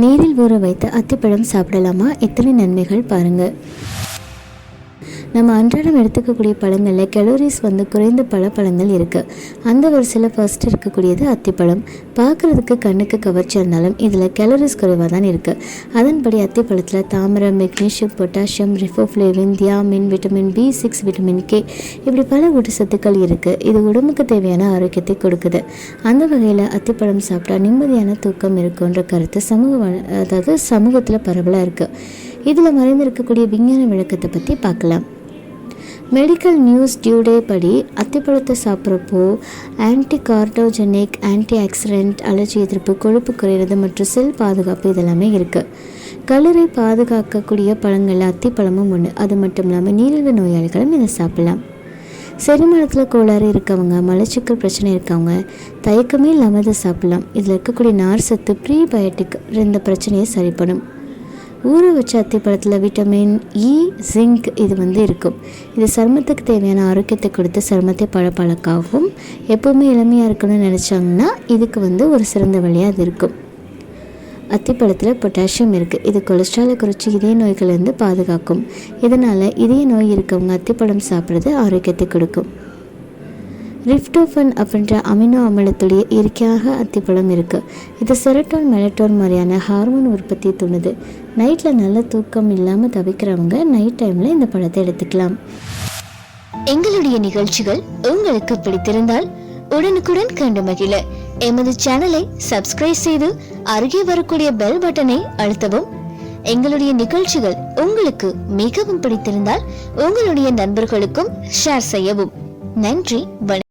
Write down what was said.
நீரில் ஊற வைத்த அத்திப்பழம் சாப்பிடலாமா? எத்தனை நன்மைகள் பாருங்கள் நம்ம அன்றாடம் எடுத்துக்கக்கூடிய பழங்களில் கலோரிஸ் வந்து குறைந்த பல பழங்கள் இருக்குது அந்த வரிசையில் ஃபர்ஸ்ட் இருக்கக்கூடியது அத்திப்பழம். பார்க்குறதுக்கு கண்ணுக்கு கவர்ச்சி இருந்தாலும் இதில் கலோரிஸ் குறைவாக தான் இருக்குது அதன்படி அத்திப்பழத்தில் தாமிரம் magnesium potassium riboflavin thiamine vitamin B six vitamin K இப்படி பல ஊட்டச்சத்துக்கள் இருக்குது இது உடம்புக்கு தேவையான ஆரோக்கியத்தை கொடுக்குது. அந்த வகையில் அத்திப்பழம் சாப்பிட்டா நிம்மதியான தூக்கம் இருக்குன்ற கருத்து சமூக அதாவது சமூகத்தில் பரவலாக இருக்குது இதில் மறைந்திருக்கக்கூடிய விஞ்ஞான விளக்கத்தை பற்றி பார்க்கலாம். மெடிக்கல் நியூஸ் டியூடே படி அத்திப்பழத்தை சாப்பிட்றப்போ anti carcinogenic anti oxidant allergy எதிர்ப்பு கொழுப்பு குறையிறது மற்றும் செல் பாதுகாப்பு இதெல்லாமே இருக்குது கல்லறை பாதுகாக்கக்கூடிய பழங்களில் அத்திப்பழமும் ஒன்று அது மட்டும் இல்லாமல் நீரிழிவு நோயாளிகளும் இதை சாப்பிடலாம். செரிமானத்தில் கோளாறு இருக்கவங்க மலச்சிக்கல் பிரச்சனை இருக்கவங்க தயக்கமே இல்லாமல் இதை சாப்பிடலாம். இதில் இருக்கக்கூடிய நார் சத்து ப்ரீபயோட்டிக் இந்த பிரச்சனையை சரி பண்ணும் ஊற வச்ச அத்திப்பழத்தில் விட்டமின் e, இ ஜிங்க் இது வந்து இருக்கும். இது சருமத்துக்கு தேவையான ஆரோக்கியத்தை கொடுத்து சருமத்தை பளபளக்காகவும் எப்போவுமே இளமையாக இருக்கணும்னு நினச்சாங்கன்னா இதுக்கு வந்து ஒரு சிறந்த வழியாக அது இருக்கும். அத்திப்பழத்தில் பொட்டாசியம் இருக்குது இது கொலஸ்ட்ராலை குறைச்சி இதய நோய்களிலிருந்து பாதுகாக்கும். இதனால் இதய நோய் இருக்கவங்க அத்திப்பழம் சாப்பிட்றது ஆரோக்கியத்தை கொடுக்கும். ரிஃப்டோஃபன் அப்படின்ற அமினோ அமிலத்துடைய இயற்கையாக அத்திப்பழம் இருக்குது இது செரட்டோன் மெலட்டோன் மாதிரியான ஹார்மோன் உற்பத்தியை தூண்டுது. நைட்டில் நல்ல தூக்கம் இல்லாமல் தவிக்கிறவங்க நைட் டைமில் இந்த பழத்தை எடுத்துக்கலாம். எங்களுடைய நிகழ்ச்சிகள் உங்களுக்கு பிடித்திருந்தால் உடனுக்குடன் கண்டு மகிழ. எமது சேனலை சப்ஸ்கிரைப் செய்து அருகே வரக்கூடிய பெல் பட்டனை அழுத்தவும். எங்களுடைய நிகழ்ச்சிகள் உங்களுக்கு மிகவும் பிடித்திருந்தால் உங்களுடைய நண்பர்களுக்கும் ஷேர் செய்யவும். நன்றி வணக்கம்.